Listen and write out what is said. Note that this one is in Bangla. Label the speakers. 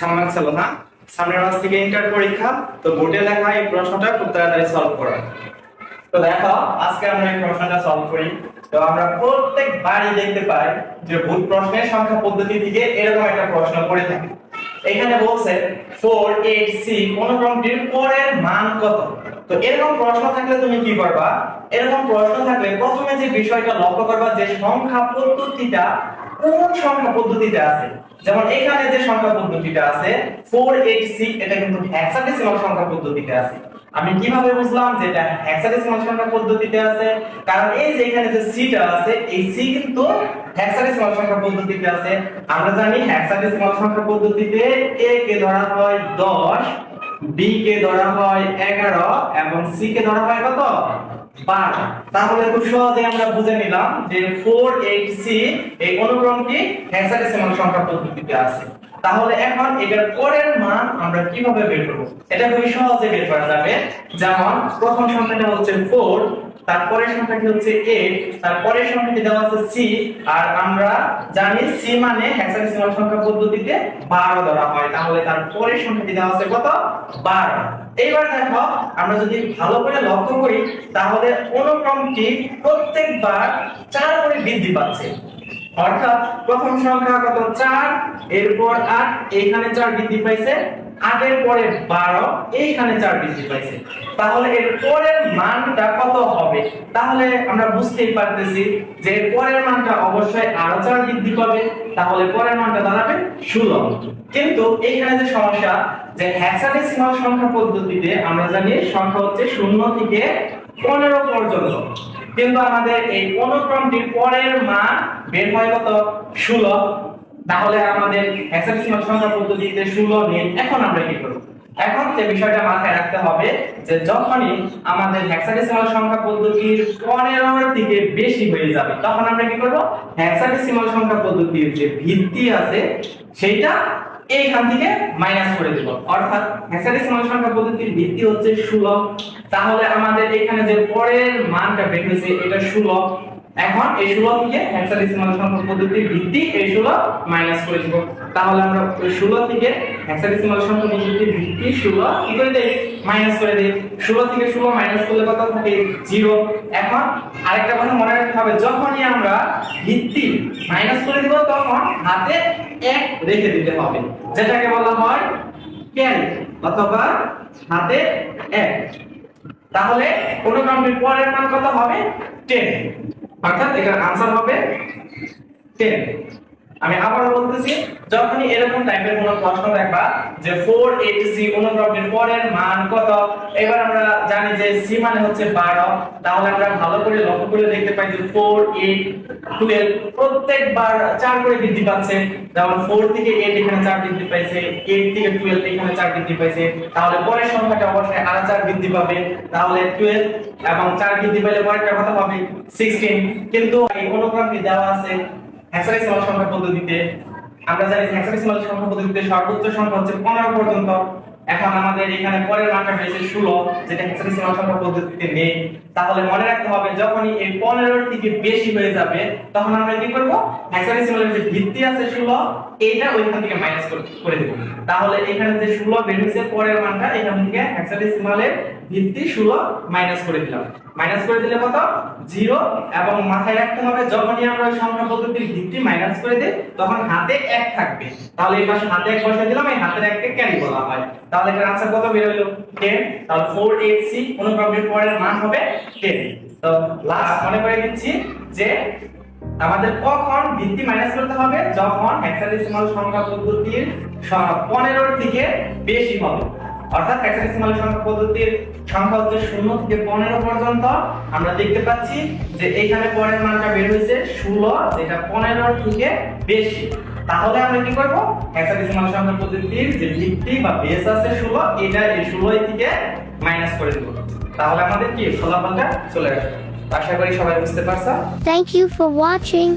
Speaker 1: সামনে ছিল না সামনের মাস থেকে ইন্টার পরীক্ষা। তো বোর্ডে লেখা এই প্রশ্নটা খুব তাড়াতাড়ি সলভ করা। তো দেখো, আজকে আমরা এই প্রশ্নটা সলভ করি। তো আমরা প্রত্যেক বারই দেখতে পাই যে প্রশ্নের সংখ্যা পদ্ধতি থেকে এরকম একটা প্রশ্ন করে থাকি। এখানে বলছে ফোর এইট সি অনুক্রমটির পরের মান কত? তো এরকম প্রশ্ন থাকলে তুমি কি করবা? এরকম প্রশ্ন থাকলে প্রথমে যে বিষয়টা লক্ষ্য করবা যে সংখ্যা পদ্ধতিটা কোন সংখ্যা পদ্ধতিতে আছে? যেমন এখানে যে সংখ্যা পদ্ধতিটা আছে 486 এটা কিন্তু হেক্সাডেসিমাল সংখ্যা পদ্ধতিতে আছে। আমি কীভাবে বুঝলাম যে এটা হেক্সাডেসিমাল সংখ্যা পদ্ধতিতে আছে? কারণ এই যে এখানে যে সিটা আছে, এই সি কিন্তু হেক্সাডেসিমাল সংখ্যা পদ্ধতিতে আছে। আমরা জানি হেক্সাডেসিমাল সংখ্যা পদ্ধতিতে a কে ধরা হয় 10 b কে ধরা হয় 11 এবং c কে ধরা হয় কত? বার তাহলে খুব সহজে আমরা বুঝে নিলাম যে 486 এই অনুক্রমটি হেক্সাডেসিমাল সংখ্যা পদ্ধতিতে আছে। তাহলে এখন এটার পরের মান আমরা কীভাবে বের করব? এটা খুবই সহজে বের করা যাবে। যেমন, প্রথম সংখ্যাটা হচ্ছে 4 তারপরের সংখ্যাটি হচ্ছে 8 তারপরের সংখ্যাটি দেওয়া আছে c, আর আমরা জানি c মানে হেক্সাডেসিমাল সংখ্যা পদ্ধতিতে 12 ধরা হয়। তাহলে তার পরের সংখ্যাটি দেওয়া আছে কত? 12 এইবার দেখো, আমরা যদি ভালো করে লক্ষ্য করি, তাহলে অনুক্রমটি প্রত্যেকবার 4 করে বৃদ্ধি পাচ্ছে। অর্থাৎ প্রথম সংখ্যা কত? 4 এরপর 8 এখানে 4 বৃদ্ধি পাইছে 8 এর পরে 12 এইখানে 4 বৃদ্ধি পাইছে। তাহলে এর পরের মানটা কত হবে? তাহলে আমরা বুঝতেই পারতেছি যে এর পরের মানটা অবশ্যই আরও 4 বৃদ্ধি পাবে। তাহলে পরের মানটা দাঁড়াবে 16 কিন্তু এইখানে যে সমস্যা, যে হেক্সাডেসিমাল সংখ্যা পদ্ধতিতে আমরা জানি সংখ্যা হচ্ছে শূন্য থেকে 15 পর্যন্ত। কিন্তু আমাদের এই অনুক্রমটির পরের মান বের হয় কত? 16 তাহলে আমাদের হেক্সাডেসিমাল সংখ্যা পদ্ধতিতে 16 নিয়ে এখন আমরা কি করব? এখন যে বিষয়টা মাথায় রাখতে হবে যে যখনই আমাদের হেক্সাডেসিমাল সংখ্যা পদ্ধতির 15 থেকে বেশি হয়ে যাবে, তখন আমরা কি করব? হেক্সাডেসিমাল সংখ্যা পদ্ধতির যে ভিত্তি আছে, সেইটা এইখান থেকে মাইনাস করে দেব। অর্থাৎ হেক্সাডেসিমাল সংখ্যা পদ্ধতির ভিত্তি হচ্ছে 16 তাহলে আমাদের এখানে যে পরের মানটা বের হয়েছে, এটা 16 এখন এই 16 থেকে হেক্সাডেসিমাল সংখ্যা পদ্ধতির ভিত্তি এই 16 মাইনাস করে দিব। তাহলে আমরা ওই 16 থেকে হেক্সাডেসিমাল সংখ্যা পদ্ধতির ভিত্তি 16 কি করে দেই? মাইনাস করে দেই। 16 থেকে 16 মাইনাস করলে কত থাকে? 0 এখন আরেকটা কথা মনে রাখতে হবে, যখনই আমরা ভিত্তি মাইনাস করে দিব, তখন হাতে এক রেখে দিতে হবে। যেটাকে বলা হয় ক্যারি অথবা হাতে এক। তাহলে অনুক্রমটির পরের মান কত হবে? 10 অর্থাৎ এটার আনসার হবে 10 আমি আবার বলতেছি, যখনই এরকম টাইপের কোনো প্রশ্ন দেখবা যে 480 অনুক্রমটির পরের মান কত, এবার আমরা জানি যে সি মানে হচ্ছে 12 তাহলে আমরা ভালো করে লক্ষ্য করে দেখতে পাই যে 4 8 12 প্রত্যেকবার 4 করে বৃদ্ধি পাচ্ছে। যেমন 4 থেকে 8 এখানে 4 বৃদ্ধি পাইছে 8 থেকে 12 এখানে 4 বৃদ্ধি পাইছে, তাহলে পরের সংখ্যাটা অবশ্যই আর 4 বৃদ্ধি পাবে। তাহলে 12 এবং 4 বৃদ্ধি পেলে পরেরটা কত হবে 16 কিন্তু এই অনুক্রমটি দেওয়া আছে হেক্সাডেসিমাল সংখ্যা পদ্ধতিতে আমরা জানি হেক্সাডেসিমাল সংখ্যা পদ্ধতিতে সর্বোচ্চ সংখ্যা হচ্ছে 15 পর্যন্ত। এখন আমাদের এখানে পরের মানটা হয়েছে 16 যেটা হেক্সাডেসিমাল সংখ্যা পদ্ধতিতে নেই। তাহলে মনে রাখতে হবে, যখনই এই 15 এর থেকে বেশি হয়ে যাবে, তখন আমরা কি করব? হেক্সাডেসিমালের যে ভিত্তি আছে 16 এইটা ওইখান থেকে মাইনাস করে দেব। তাহলে এখানে যে 16 বের হয়েছে পরের মানটা এখান থেকে হেক্সাডেসিমালের ভিত্তি 16 মাইনাস করে দিলাম। মাইনাস করে দিলে কত? 0 এবং মাথায় রাখতে হবে, যখনই আমরা সংখ্যা পদ্ধতির ভিত্তি মাইনাস করে দেই, তখন হাতে এক থাকবে। তাহলে এই পাশে হাতে 1 বসিয়ে দিলাম, এই হাতের 1 কে ক্যারি বলা হয়। তাহলে এর आंसर কত বের হলো 10 তাহলে 4 8 4ac অনুক্রমের পরের মান হবে 10 তো লাস্ট মনে করে দিচ্ছি যে আমাদের কখন ভিত্তি মাইনাস করতে হবে, যখন হেক্সাডেসিমাল সংখ্যা পদ্ধতির সংখ্যা 15 এর থেকে বেশি হবে। অর্থাৎ হেক্সাডেসিমাল সংখ্যা পদ্ধতির সংখ্যা হচ্ছে 0 থেকে 15 পর্যন্ত। আমরা দেখতে পাচ্ছি যে এখানে পরের মানটা বের হয়েছে 16 যেটা 15 এর থেকে বেশি। তাহলে আমরা কি করব? হেক্সাডেসিমাল সংখ্যা পদ্ধতির যে ভিত্তি বা বেস আছে 16 এটা এই 16 থেকে মাইনাস করে দেব। তাহলে আমাদের কি ফলাফলটা চলে আসবে? আশা করি সবাই বুঝতে পারছ।
Speaker 2: Thank you for watching.